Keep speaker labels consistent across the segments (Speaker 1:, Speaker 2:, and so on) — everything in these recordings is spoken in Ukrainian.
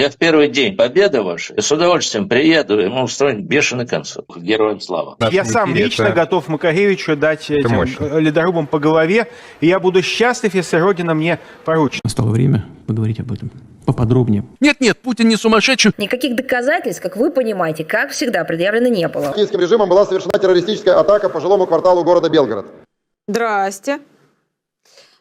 Speaker 1: Я в первый день победы вашей с удовольствием приеду, и мы устроим бешеный концерт. Героям слава.
Speaker 2: Я сам лично
Speaker 3: это-
Speaker 2: готов Макаревичу дать этим
Speaker 3: мощно.
Speaker 2: э, ледорубам по голове, и я буду счастлив, если Родина мне поручит.
Speaker 4: Настало время поговорить об этом поподробнее.
Speaker 5: Нет-нет, Путин не сумасшедший.
Speaker 6: Никаких доказательств, как вы понимаете, как всегда, предъявлено не было.
Speaker 7: Российским режимом была совершена террористическая атака по жилому кварталу города Белгород.
Speaker 8: Здрасте.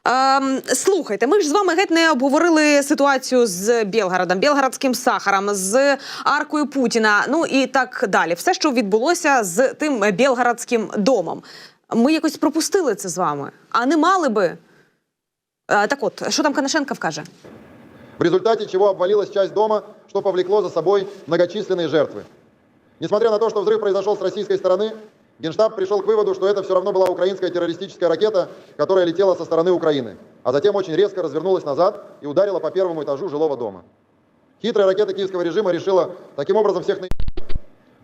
Speaker 8: Ем, слухайте, ми ж з вами геть не обговорили ситуацію з Білгородом, Білгородським сахаром, з аркою Путіна, ну і так далі. Все, що відбулося з тим Білгородським домом. Ми якось пропустили це з вами, а не мали би. Е, так от, що там Канашенко вкаже?
Speaker 7: В результате чего обвалилась часть дома, что повлекло за собой многочисленные жертвы. Несмотря на то, что взрыв произошел с российской стороны, Генштаб пришел к выводу, что это все равно была украинская террористическая ракета, которая летела со стороны Украины, а затем очень резко развернулась назад и ударила по первому этажу жилого дома. Хитрая ракета киевского режима решила таким образом всех на...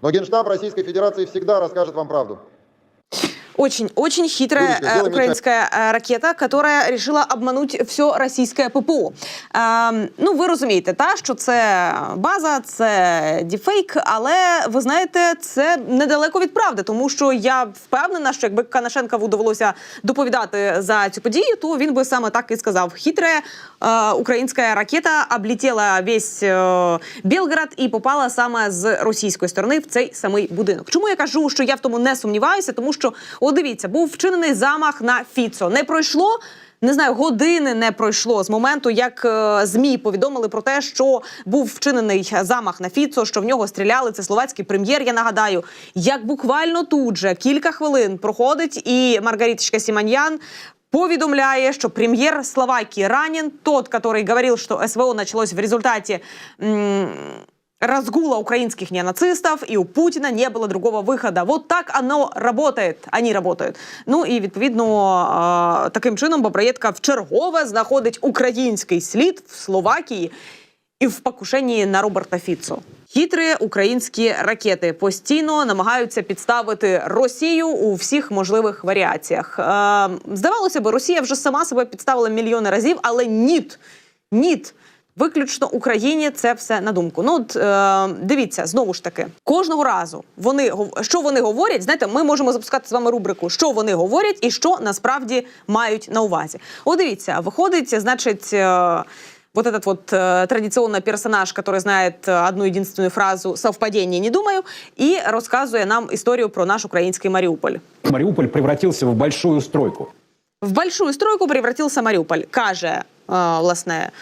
Speaker 7: Но Генштаб Российской Федерации всегда расскажет вам правду.
Speaker 8: Очень, очень хитрая э, украинская э, ракета, которая решила обмануть все російське ППО. Ем, ну, ви розумієте, та що це база, це діфейк, але ви знаєте, це недалеко від правди, тому що я впевнена, що якби Канашенкову довелося доповідати за цю подію, то він би саме так і сказав: хитра е, українська ракета облетіла весь е, Білград і попала саме з російської сторони в цей самий будинок. Чому я кажу, що я в тому не сумніваюся? Тому що, о, дивіться, був вчинений замах на Фіцо. Не пройшло. Не знаю, години не пройшло з моменту, як е, змі повідомили про те, що був вчинений замах на Фіцо, що в нього стріляли. Це словацький прем'єр. Я нагадаю, як буквально тут же кілька хвилин проходить, і Маргариточка Сіманьян повідомляє, що прем'єр Словакії ранен, тот, который говорил, что СВО началось в результате разгула украинских неонацистов, и у Путина не было другого выхода. Вот так оно работает. Они работают. Ну і відповідно таким чином Бабраєтка вчергове знаходить український слід в Словакії і в покушенні на Роберта Фіцо. Хитрі українські ракети постійно намагаються підставити Росію у всіх можливих варіаціях. Е, здавалося б, Росія вже сама себе підставила мільйони разів, але ніт, ніт. Виключно Україні це все на думку. Ну от е, дивіться, знову ж таки, кожного разу вони гов- що вони говорять. Знаєте, ми можемо запускати з вами рубрику, що вони говорять і що насправді мають на увазі. О, дивіться, виходить, значить. Е, вот этот вот э, традиционный персонаж, который знает э, одну единственную фразу «совпадение, не думаю», и рассказывая нам историю про наш украинский Мариуполь.
Speaker 9: Мариуполь превратился в большую стройку.
Speaker 8: В большую стройку превратился Мариуполь, каже э, власне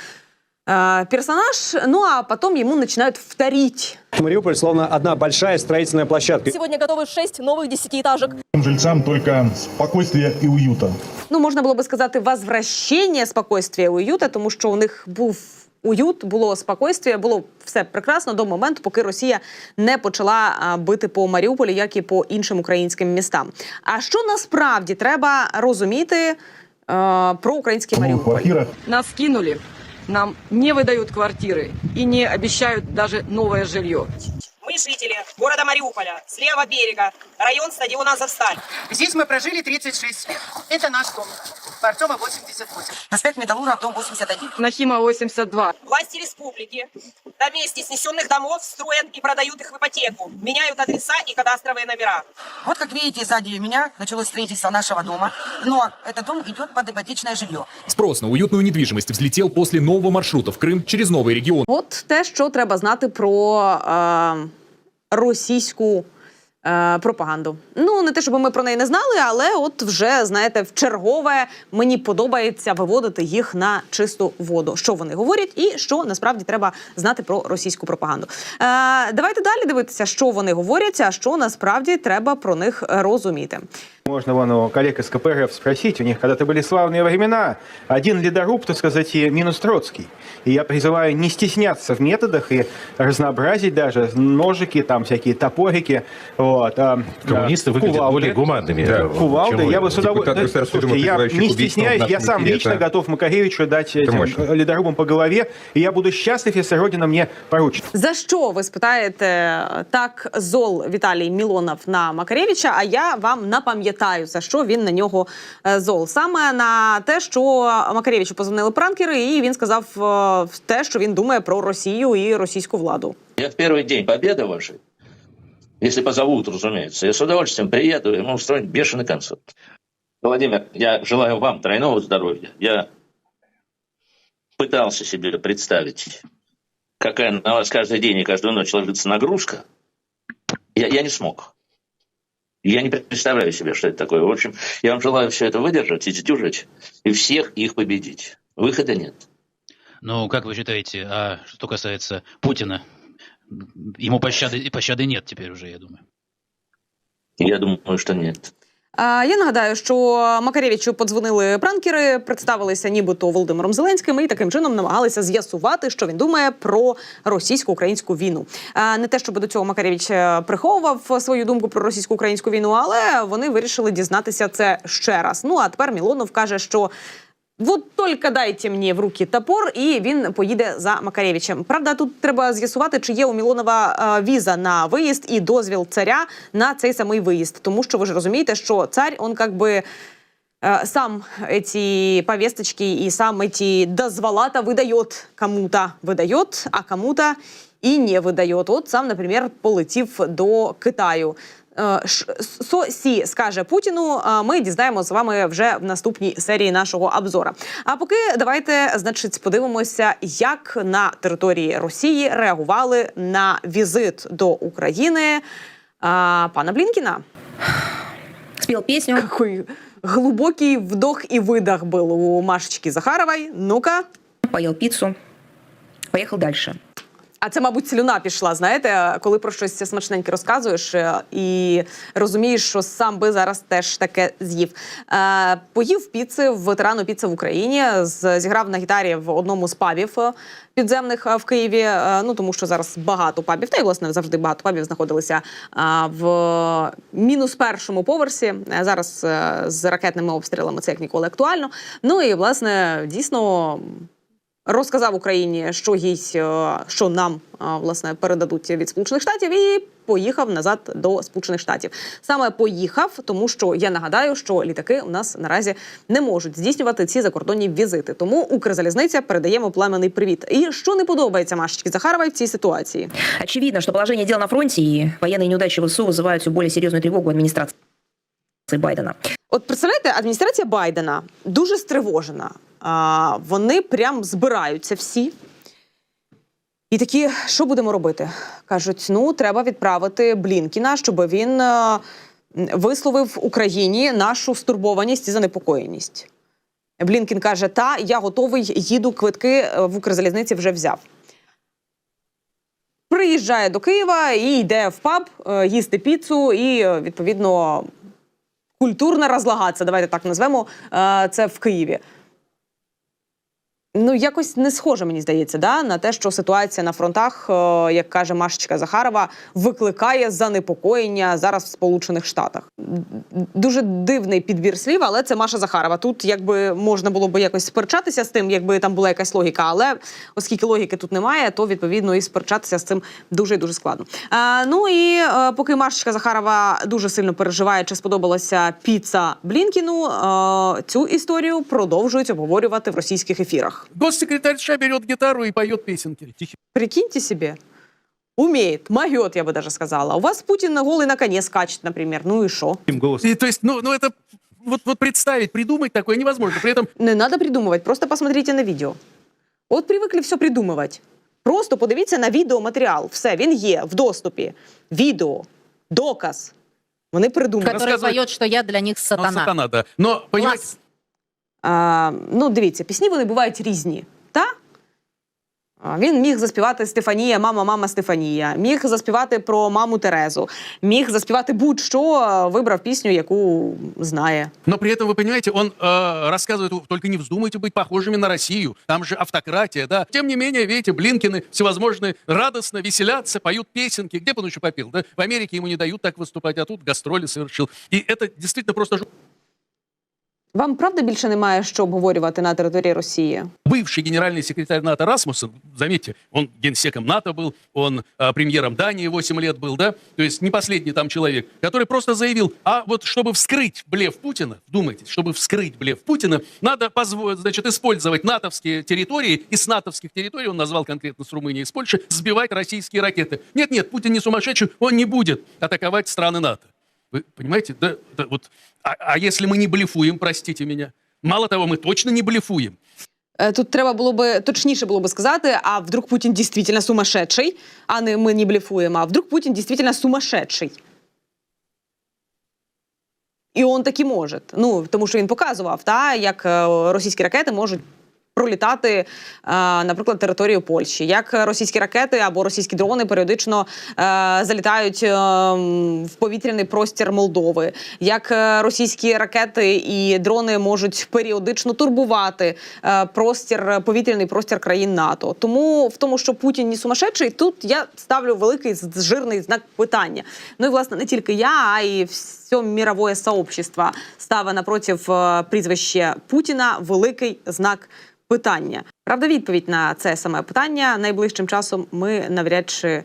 Speaker 8: э, персонаж, ну а потом ему начинают вторить.
Speaker 9: Мариуполь словно одна большая строительная площадка.
Speaker 10: Сегодня готовы шесть новых десятиэтажек.
Speaker 11: жильцам только спокойствия и уюта.
Speaker 8: Ну, можна було би сказати, возвращення спокойствия і уюта, тому що у них був уют, було спокойствие, було все прекрасно до моменту, поки Росія не почала а, бити по Маріуполі, як і по іншим українським містам. А що насправді треба розуміти е, про український Маріуполь?
Speaker 11: Квартира
Speaker 10: Нас кинули. Нам не выдают квартиры и не обещают даже новое жилье.
Speaker 12: Мы жители города Мариуполя, с левого берега, район стадиона «Азовсталь».
Speaker 13: Здесь мы прожили 36 лет. Это наш дом. Борцова 88.
Speaker 12: Проспект Металлургов, дом 81.
Speaker 10: Нахима 82.
Speaker 12: Власти республики на месте снесенных домов строят и продают их в ипотеку, меняют адреса и кадастровые номера.
Speaker 13: Вот как видите, сзади меня началось строительство нашего дома. Но этот дом идет под ипотечное жилье.
Speaker 5: Спрос на уютную недвижимость взлетел после нового маршрута в Крым через новый регион.
Speaker 8: От те, що треба знати про е, російську е, пропаганду. Ну, не те, щоб ми про неї не знали, але от вже знаєте, в чергове мені подобається виводити їх на чисту воду. Що вони говорять, і що насправді треба знати про російську пропаганду. Е, давайте далі дивитися, що вони говорять, а що насправді треба про них розуміти.
Speaker 2: Можно вон у коллег из КПРФ спросить, у них когда-то были славные времена. Один ледоруб, так сказать, и минус Троцкий. И я призываю не стесняться в методах и разнообразить даже ножики, там всякие топорики. Вот, а,
Speaker 3: Коммунисты
Speaker 2: а,
Speaker 3: выглядят
Speaker 2: кувалды.
Speaker 3: более гуманными.
Speaker 2: Да,
Speaker 3: э,
Speaker 2: кувалды.
Speaker 3: чем
Speaker 2: Я
Speaker 3: вы.
Speaker 2: бы с удовольствием...
Speaker 3: Депутат Государственной Думы,
Speaker 2: Слушайте, я
Speaker 3: призывающий
Speaker 2: не
Speaker 3: к убийству в
Speaker 2: стесняюсь, я
Speaker 3: нашем
Speaker 2: сам
Speaker 3: эфире,
Speaker 2: лично
Speaker 3: это-
Speaker 2: готов Макаревичу дать этим
Speaker 3: мощно.
Speaker 2: ледорубам по голове, и я буду счастлив, если Родина мне поручит.
Speaker 8: За що ви спитаєте так зол Віталій Мілонов на Макаревича? А я вам напам'ятаю. пам'ятаю за що він на нього е, зол. Саме на те, що Макаревичу позвонили пранкери, і він сказав е, те, що він думає про Росію і російську владу.
Speaker 1: Я в первый день победы вашей, если позовут, разумеется, я с удовольствием приеду, и мы устроим бешеный концерт. Владимир, я желаю вам тройного здоровья. Я пытался себе представить, какая на вас каждый день и каждую ночь ложится нагрузка. Я, я не смог. Я не представляю себе, что это такое. В общем, я вам желаю все это выдержать и сдюжить, и всех их победить. Выхода нет.
Speaker 3: Ну, как вы считаете, а что касается Путина, ему пощады, пощады нет теперь уже, я думаю.
Speaker 1: Я думаю, что нет.
Speaker 8: Я нагадаю, що Макаревичу подзвонили пранкери, представилися нібито Володимиром Зеленським і таким чином намагалися з'ясувати, що він думає про російсько-українську війну. Не те, щоб до цього Макаревич е, приховував свою думку про російсько-українську війну, але вони вирішили дізнатися це ще раз. Ну а тепер Мілонов каже, що. Вот только дайте мені в руки топор, і він поїде за Макаревичем. Правда, тут треба з'ясувати, чи є у Мілонова е, віза на виїзд і дозвіл царя на цей самий виїзд. Тому що ви ж розумієте, що цар, он как би э, сам эти повесточки и сам эти дозволата выдает кому-то выдает, а кому-то и не выдает. Вот сам, например, полетів до Китаю. Е, ш- Со сі скаже Путіну. Ми дізнаємося з вами вже в наступній серії нашого обзора. А поки давайте, значить, подивимося, як на території Росії реагували на візит до України пана Блінкіна.
Speaker 6: Спел песню.
Speaker 8: Какой глубокий вдох и выдох был у Машечки Захаровой. Ну-ка.
Speaker 6: Поел пиццу. Поехал дальше.
Speaker 8: А це, мабуть, слюна пішла. Знаєте, коли про щось смачненьке розказуєш е, і розумієш, що сам би зараз теж таке з'їв. Е, поїв піци ветерану піци в Україні. Зіграв на гітарі в одному з пабів е, підземних в Києві. Ну тому що зараз багато пабів, та й власне завжди багато пабів знаходилися в мінус першому поверсі. Зараз з ракетними обстрілами це як ніколи актуально. Ну і власне дійсно розказав Україні, що їй е, що нам е, власне передадуть від Сполучених Штатів, і поїхав назад до Сполучених Штатів. Саме поїхав, тому що я нагадаю, що літаки у нас наразі не можуть здійснювати ці закордонні візити. Тому Укрзалізниця передаємо пламенний привіт. І що не подобається Машечці Захаровій в цій ситуації?
Speaker 6: Очевидно, что положение дел на фронте и военные неудачи в ВСУ вызывают все более серьезную тревогу администрации Байдена.
Speaker 8: От представляєте, адміністрація Байдена дуже стривожена. Вони прям збираються всі. І такі, що будемо робити? Кажуть: ну, треба відправити Блінкіна, щоб він е, висловив Україні нашу стурбованість і занепокоєність. Блінкін каже: Та, я готовий, їду, квитки е, в Укрзалізниці вже взяв. Приїжджає до Києва і йде в паб е, їсти піцу і, відповідно, культурно розлагатися, давайте так назвемо це в Києві. Ну, якось не схоже, мені здається, да, на те, що ситуація на фронтах, е, як каже Машечка Захарова, викликає занепокоєння зараз в Сполучених Штатах. Дуже дивний підбір слів, але це Маша Захарова. Тут якби можна було би якось сперечатися з тим, якби там була якась логіка. Але оскільки логіки тут немає, то відповідно і сперечатися з цим дуже дуже складно. Е, ну і е, поки Машечка Захарова дуже сильно переживає, чи сподобалася піца Блінкіну, е, цю історію продовжують обговорювати в російських ефірах.
Speaker 11: Госсекретарша берет гитару и поет песенки.
Speaker 8: Прикиньте себе. Умеет, могет, я бы даже сказала. У вас Путин голый на коне скачет, например. Ну и что?
Speaker 11: И, то есть, ну, ну это вот, вот представить, придумать такое невозможно. При этом
Speaker 8: Не надо придумывать, просто посмотрите на відео. От привикли все придумувати. Просто подивіться на відеоматеріал. Все, він є в доступі. Відео, доказ. Вони придумали.
Speaker 11: Который Рассказывай. поет,
Speaker 14: що я для них
Speaker 11: ну, сатана, да. Но, понимаете,
Speaker 8: А, ну, дивіться, пісні вони бувають різні. Та? А, Він міг заспівати Стефанія, мама, мама Стефанія, міг заспівати про маму Терезу, міг заспівати будь-що, а, вибрав пісню, яку знає.
Speaker 11: но при этом, вы понимаете, он э, рассказывает, только не вздумайте быть похожими на Россию, там же автократия, да. Тем не менее, видите, Блинкины всевозможные радостно веселятся, поют песенки. Где бы он еще попил, да? В Америке ему не дают так выступать, а тут гастроли совершил. И это действительно просто жу-
Speaker 8: Вам правда більше немає що обговорювати на території Росії?
Speaker 11: Бывший генеральный секретарь НАТО Расмуссен, заметьте, он генсеком НАТО был, он э, премьером Дании 8 лет был, да, то есть не последний там человек, который просто заявил, а вот чтобы вскрыть блеф Путина, вдумайтесь, чтобы вскрыть блеф Путина, надо позволить, значит, использовать натовские территории, и с натовских территорий, он назвал конкретно с Румынии и с Польши, сбивать российские ракеты. Нет-нет, Путин не сумасшедший, он не будет атаковать страны НАТО. Вы понимаете? Да, да, вот. А, а если мы не блефуем, простите меня? Мало того, мы точно не блефуем.
Speaker 8: Е, Тут треба було би точніше було би сказати, а вдруг Путін дійсно сумасшедший, а не ми не блефуємо, а вдруг Путін дійсно сумасшедший. І он таки може. Ну, тому що він показував, та, як е, російські ракети можуть пролітати, е, наприклад, територію Польщі, як російські ракети або російські дрони періодично е, залітають е, в повітряний простір Молдови, як російські ракети і дрони можуть періодично турбувати простір, повітряний простір країн НАТО. Тому в тому, що Путін не сумасшедший, тут я ставлю великий жирний знак питання. Ну і власне не тільки я, а й все мировое сообщество ставить напротив е, прізвища Путіна великий знак питання. Правда, відповідь на це саме питання найближчим часом ми навряд чи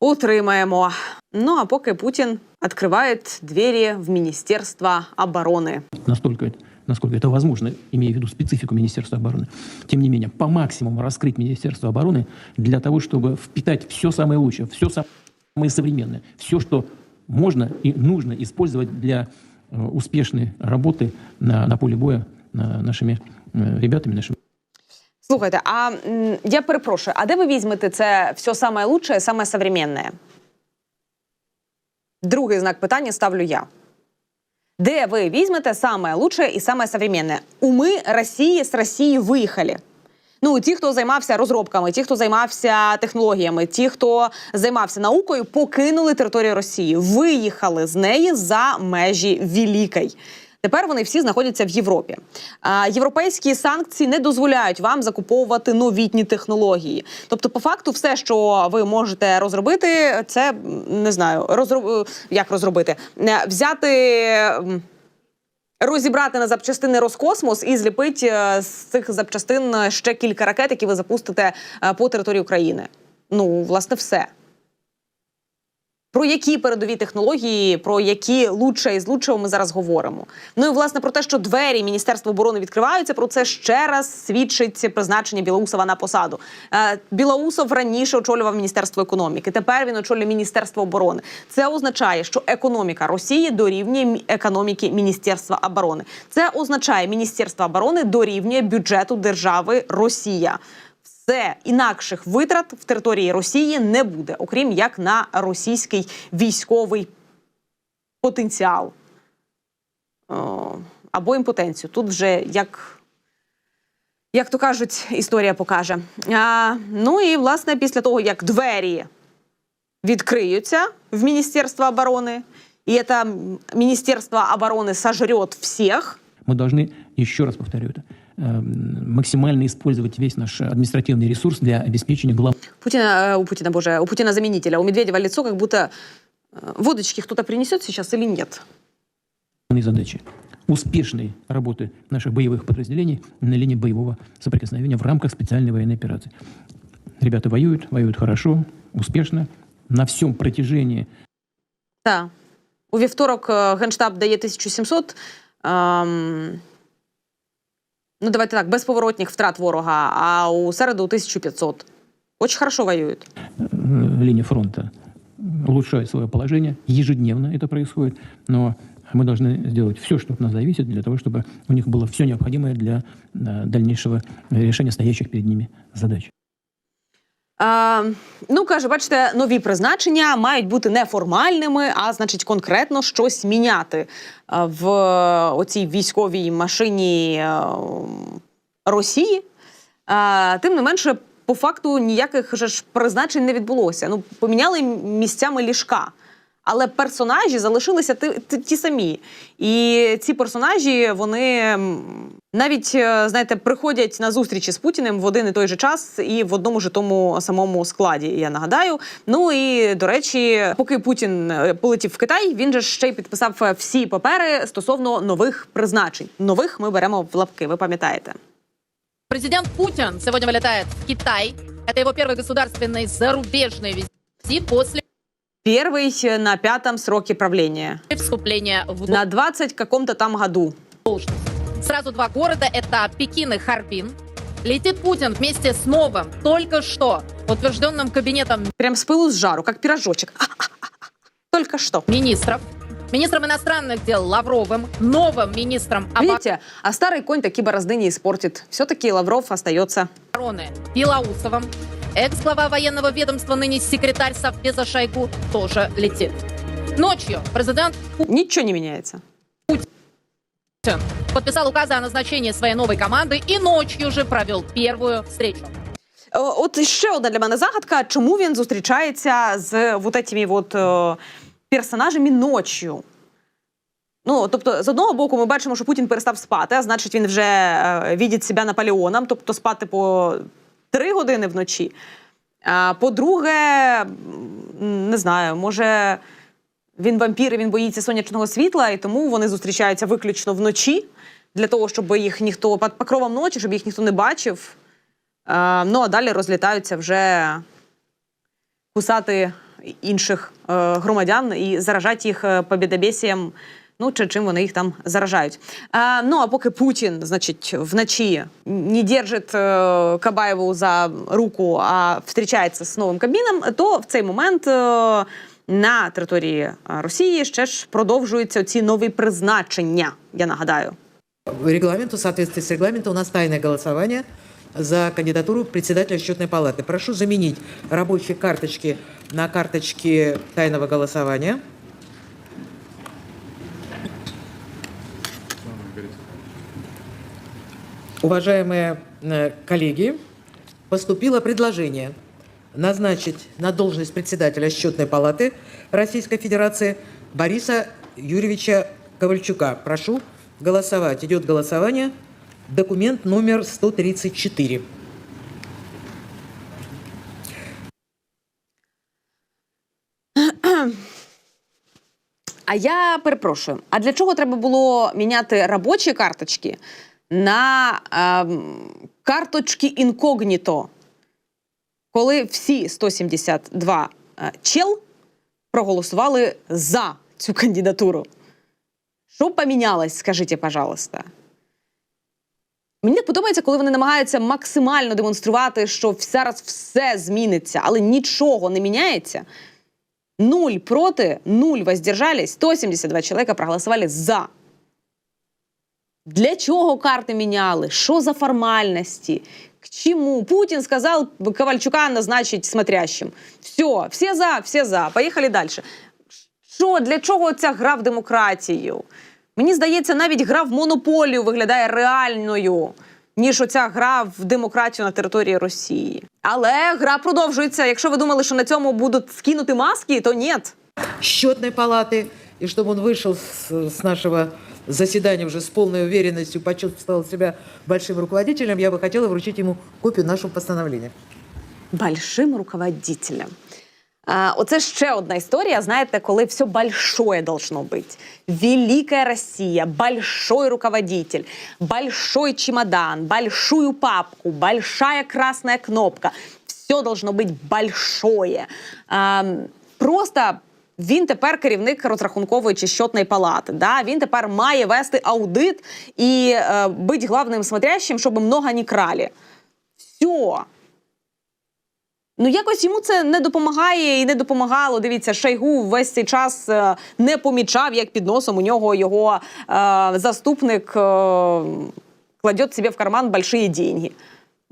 Speaker 8: отримаємо. Ну а поки Путін відкриває двері в Міністерство оборони.
Speaker 4: настолько, это- насколько это возможно, имея в виду специфику Министерства обороны. Тем не менее, по максимуму раскрыть Министерство обороны для того, чтобы впитать все самое лучшее, все самое современное, все, что можно и нужно использовать для э, успешной работы на, на поле боя на- нашими э, ребятами, нашими
Speaker 8: Слухайте, а м, я перепрошую, а де ви візьмете це все саме лучше, саме современне? Другий знак питання ставлю я. Де ви візьмете саме лучше і саме современне? Уми Росії з Росії виїхали. Ну, ті, хто займався розробками, ті, хто займався технологіями, ті, хто займався наукою, покинули територію Росії, виїхали з неї за межі Великої. Тепер вони всі знаходяться в Європі. А, європейські санкції не дозволяють вам закуповувати новітні технології. Тобто, по факту, все, що ви можете розробити, це не знаю, розроб... як розробити, Е, взяти. Розібрати на запчастини Роскосмос і зліпити е, з цих запчастин ще кілька ракет, які ви запустите е, по території України. Ну, власне, все. Про які передові технології, про які лучше із лучшого ми зараз говоримо. Ну і власне про те, що двері Міністерства оборони відкриваються, про це ще раз свідчить призначення Білоусова на посаду. Е, Білоусов раніше очолював Міністерство економіки. Тепер він очолює Міністерство оборони. Це означає, що економіка Росії дорівнює економіки Міністерства оборони. Це означає, Міністерство оборони дорівнює бюджету держави Росія. Все інакших витрат в території Росії не буде, окрім як на російський військовий потенціал О, або імпотенцію. Тут вже як, як то кажуть, історія покаже. А, ну і власне після того, як двері відкриються в Міністерство оборони, і це Міністерство оборони сожрет всіх.
Speaker 4: Мы должны, еще раз повторю это, э, максимально использовать весь наш административный ресурс для обеспечения глав
Speaker 8: Путина, э, у Путина, боже, у Путина заменителя, у Медведева лицо, как будто э, водочки кто-то принесет сейчас или нет.
Speaker 4: задачи успешной работы наших боевых подразделений на линии боевого соприкосновения в рамках специальной военной операции. Ребята воюют, воюют хорошо, успешно, на всем протяжении
Speaker 8: Так. У вівторок е, Генштаб дає 1700. Ем, ну, давайте так, безповоротних втрат ворога, а у середу 1500. Очень хорошо воюють.
Speaker 4: э, линия фронта улучшает свое положение. Ежедневно это происходит. Но мы должны сделать все, что от нас зависит, для того, чтобы у них было все необходимое для э, дальнейшего решения стоящих перед ними задач.
Speaker 8: Ну, каже, бачите, нові призначення мають бути не формальними, а значить конкретно щось міняти е, в оцій військовій машині е, Росії. Тим не менше, по факту ніяких же ж призначень не відбулося. Ну, поміняли місцями ліжка. Але персонажі залишилися ті, ті, самі. І ці персонажі вони навіть е, знаєте, приходять на зустрічі з Путіним в один і той же час і в одному ж тому самому складі. Я нагадаю. Ну і до речі, поки Путін е, полетів в Китай, він же ще й підписав е, всі папери стосовно нових призначень. Нових ми беремо в лапки. Ви пам'ятаєте?
Speaker 14: Президент Путин сегодня вылетает в Китай. Это его первый государственный зарубежный визит после
Speaker 8: Первый е, на пятом сроке правления.
Speaker 14: вступления в
Speaker 8: На 20 каком-то там году.
Speaker 14: должность. Сразу два города — это Пекин и Харбин. Летит Путин вместе с новым, только что утвержденным кабинетом
Speaker 8: Прям с пылу с жару, как пирожочек. А-а-а-а. Только что.
Speaker 14: министров, министром иностранных дел Лавровым, новым министром
Speaker 8: Видите, а старый конь такие борозды не испортит. Все-таки Лавров остается.
Speaker 14: обороны Белоусовым, экс-глава военного ведомства, ныне секретарь Совбеза Шойгу, тоже летит. Ночью президент
Speaker 8: Ничего не меняется.
Speaker 14: Путин подписал указы о назначении своей новой команды и ночью же провел первую встречу.
Speaker 8: О, От ще одна для мене загадка, чому він зустрічається з вот этими вот е, персонажами ночью. Ну, тобто, з одного боку, ми бачимо, що Путін перестав спати, а значить, він вже е, відить себе Наполеоном, тобто спати по три години вночі. А по-друге, м, не знаю, може він вампір, і він боїться сонячного світла, і тому вони зустрічаються виключно вночі для того, щоб їх ніхто під покровом ночі, щоб їх ніхто не бачив. Е, ну а далі розлітаються вже кусати інших е, громадян і заражати їх е, ну чи чим вони їх там заражають. Е, ну а поки Путін, значить, вночі не держить е, Кабаєву за руку, а зустрічається з новим кабіном, то в цей момент. Е, на території Росії ще ж продовжуються ці нові призначення. Я нагадаю.
Speaker 15: Регламенту, в соответствии с регламентом, у нас тайное голосование за кандидатуру председателя счетной палаты. Прошу заменить рабочие карточки на карточки тайного голосования. Уважаемые э, коллеги, поступило предложение назначить на должность председателя счетной палаты Российской Федерации Бориса Юрьевича Ковальчука. Прошу голосовать. Идет голосование. Документ номер 134.
Speaker 8: А я перепрошую, а для чого треба було міняти робочі карточки на ем, карточки інкогніто, коли всі 172 е, чел проголосували за цю кандидатуру? Що помінялось, скажіть, пожалуйста? Мені подобається, коли вони намагаються максимально демонструвати, що зараз все зміниться, але нічого не міняється. Нуль проти, нуль воздержались, 172 чоловіка проголосували за. Для чого карти міняли? Що за формальності? К чему? Путін сказав Ковальчука назначить смотрящим. Все, всі за, всі за. Поїхали далі. Що, для чого ця гра в демократію? Мені здається, навіть гра в монополію виглядає реальною, ніж оця гра в демократію на території Росії. Але гра продовжується. Якщо ви думали, що на цьому будуть скинути маски, то ні.
Speaker 15: счетной палаты, и чтобы он вышел с, с нашего заседания уже с полной уверенностью, почувствовал себя большим руководителем, я бы хотела вручить ему копию нашего постановления.
Speaker 8: Большим руководителем. А, оце ще одна історія, знаєте, коли все большое должно быть. Великая Россия, большой руководитель, большой чемодан, большую папку, большая красная кнопка. Все должно быть большое. А, просто він тепер керівник розрахункової чи щотної палати. Да? Він тепер має вести аудит і е, бути главним смотрящим, щоб много не крали. Все. Ну, якось йому це не допомагає і не допомагало. Дивіться, Шойгу весь цей час е, не помічав, як під носом у нього його е, заступник е, кладе собі в карман большие деньги.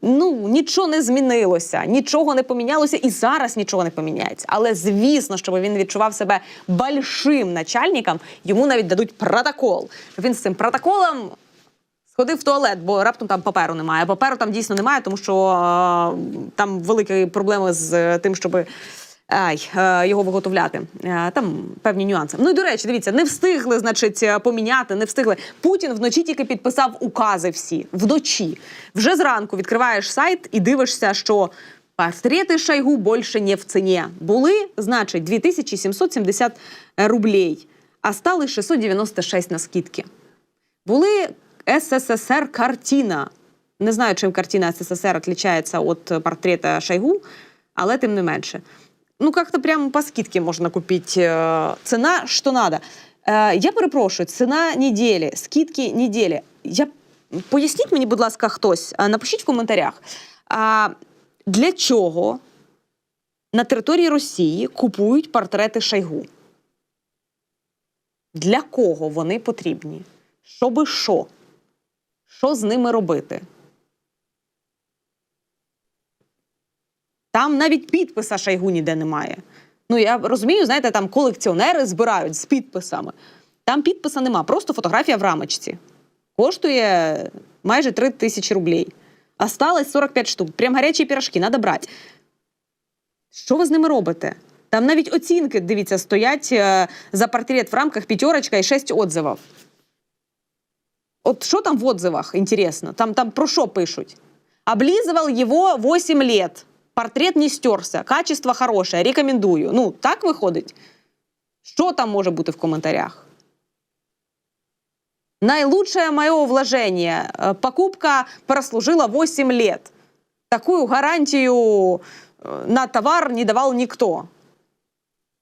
Speaker 8: Ну, нічого не змінилося, нічого не помінялося, і зараз нічого не поміняється. Але звісно, щоб він відчував себе большим начальником, йому навіть дадуть протокол. Він з цим протоколом сходив в туалет, бо раптом там паперу немає. Паперу там дійсно немає, тому що е, там великі проблеми з е, тим, щоб ай, е, його виготовляти. Там певні нюанси. Ну і до речі, дивіться, не встигли, значить, поміняти, не встигли. Путін вночі тільки підписав укази всі. Вночі. Вже зранку відкриваєш сайт і дивишся, що портрети Шойгу більше не в ціні. Були, значить, 2770 рублей, а стали 696 на скидки. Були СССР картина. Не знаю, чим картина СССР отличается від портрета Шойгу, але тим не менше. Ну, как-то прямо по скидке можна купити. Е, Ціна, що надо. Е, Я перепрошую, ціна неділі, скидки неділі. Я... Поясніть мені, будь ласка, хтось, напишіть в коментарях, для чого на території Росії купують портрети Шойгу? Для кого вони потрібні? Щоби що? Що з ними робити? Там навіть підписа Шойгу ніде немає. Ну, я розумію, знаєте, там колекціонери збирають з підписами. Там підписа нема, просто фотографія в рамочці. Коштує майже 3 тисячі рублей. Осталось 45 штук. Прям гарячі пірашки, треба брати. Що ви з ними робите? Там навіть оцінки, дивіться, стоять е, за портрет в рамках п'ятерочка і 6 отзивів. От що там в отзывах, интересно? Там, там про що пишуть? Облизывал его 8 лет. Портрет не стерся. Качество хорошее. Рекомендую. Ну, так виходить? Що там може бути в коментарях? Наилучшее мое вложение. Э, Покупка прослужила 8 лет. Такую гарантию э, на товар не давал никто.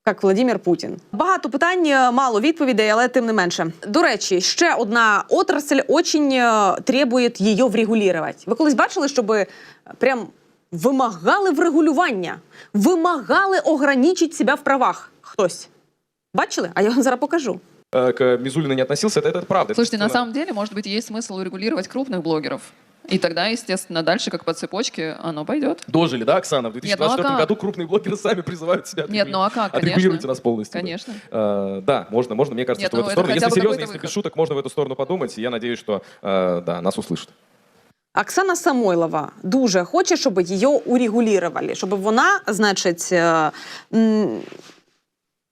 Speaker 8: Як Владимир Путін. Багато питань, е, мало відповідей, але тим не менше. До речі, ще одна отрасль очень е, требує її врегулювати. Ви колись бачили, щоб е, прям вимагали врегулювання, вимагали ограничити себе в правах хтось. Бачили? А я вам зараз покажу.
Speaker 16: э, к Мизулину не относился, это, это правда.
Speaker 17: Слушайте, на
Speaker 16: Это
Speaker 17: самом деле, может быть, есть смысл урегулировать крупных блогеров. И тогда, естественно, дальше, как по цепочке, оно пойдет.
Speaker 16: Дожили, да, Оксана? В
Speaker 17: Нет, ну а
Speaker 16: 2024
Speaker 17: как?
Speaker 16: году крупные блогеры сами призывают себя.
Speaker 17: Нет, ну а как, конечно.
Speaker 16: Отрегулируйте нас полностью.
Speaker 17: Конечно.
Speaker 16: Э, да, можно, можно. Мне кажется,
Speaker 17: Нет,
Speaker 16: что в
Speaker 17: ну
Speaker 16: эту
Speaker 17: это
Speaker 16: сторону,
Speaker 17: хотя
Speaker 16: если
Speaker 17: бы
Speaker 16: серьезно,
Speaker 17: какой-то
Speaker 16: если без
Speaker 17: выход.
Speaker 16: шуток, можно в эту сторону подумать. И я надеюсь, что, э, да, нас услышат.
Speaker 8: Оксана Самойлова дуже хоче, щоб її урегулювали, щоб вона, значить, е, м,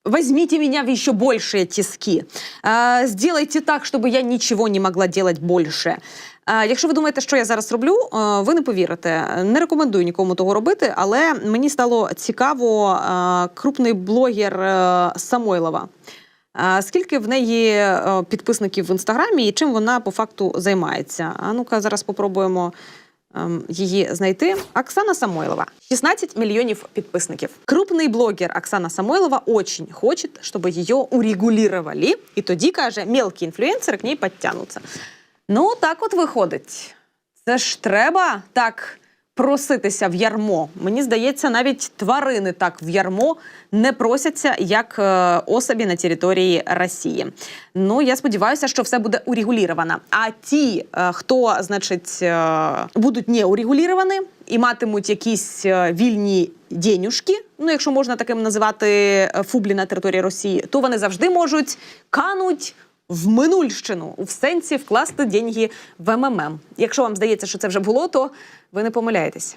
Speaker 8: возьмите меня в еще большие тиски. Е, Сделайте так, щоб я нічого не могла делать більше. Якщо ви думаєте, що я зараз роблю, е, ви не повірите. Не рекомендую нікому того робити, але мені стало цікаво е, крупний блогер е, Самойлова. Скільки в неї підписників в інстаграмі і чим вона по факту займається? А ну-ка, зараз попробуємо ем, її знайти. Оксана Самойлова, 16 мільйонів підписників. Крупний блогер Оксана Самойлова очень хоче, щоб її урегулювали, і тоді каже, мелкі інфлюенсери к ній підтягнуться. Ну, так от виходить. Це ж треба так проситися в ярмо. Мені здається, навіть тварини так в ярмо не просяться як е, особі на території Росії. Ну я сподіваюся, що все буде урегулювано. А ті, е, хто, значить, е, будуть не урегулювані і матимуть якісь е, вільні денюшки, ну якщо можна таким називати е, фублі на території Росії, то вони завжди можуть кануть в минульщину, в сенсі вкласти деньги в МММ. Якщо вам здається, що це вже було, то ви не помиляєтесь.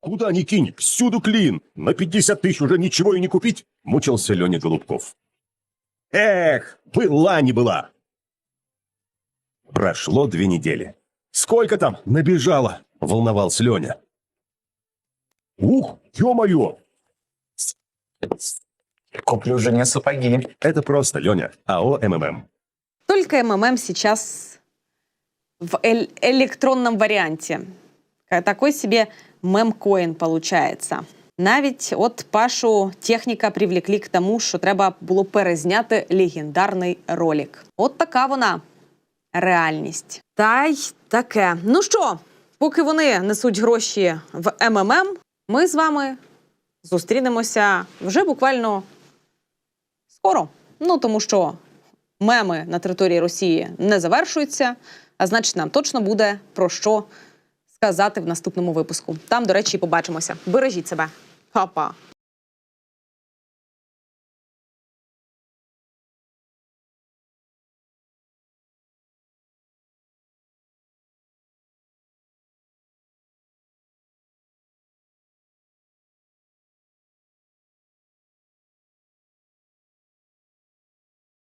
Speaker 18: Куда ни кинь, всюду клин. На 50 тысяч уже ничего и не купить, мучился Леня Голубков. Эх, была не была. Прошло две недели. Сколько там набежало, волновался Леня. Ух, ё-моё! Куплю жене сапоги. Это просто, Леня, АО МММ.
Speaker 8: Только МММ сейчас в эль- электронном варианте. Такой себе мемкоін получається. Навіть от Пашу техніка привлекли к тому, що треба було перезняти легендарний ролик. От така вона реальність. Та й таке. Ну що, поки вони несуть гроші в МММ, ми з вами зустрінемося вже буквально скоро. Ну тому що меми на території Росії не завершуються, а значить, нам точно буде про що сказати в наступному випуску. Там, до речі, побачимося. Бережіть себе. Па-па.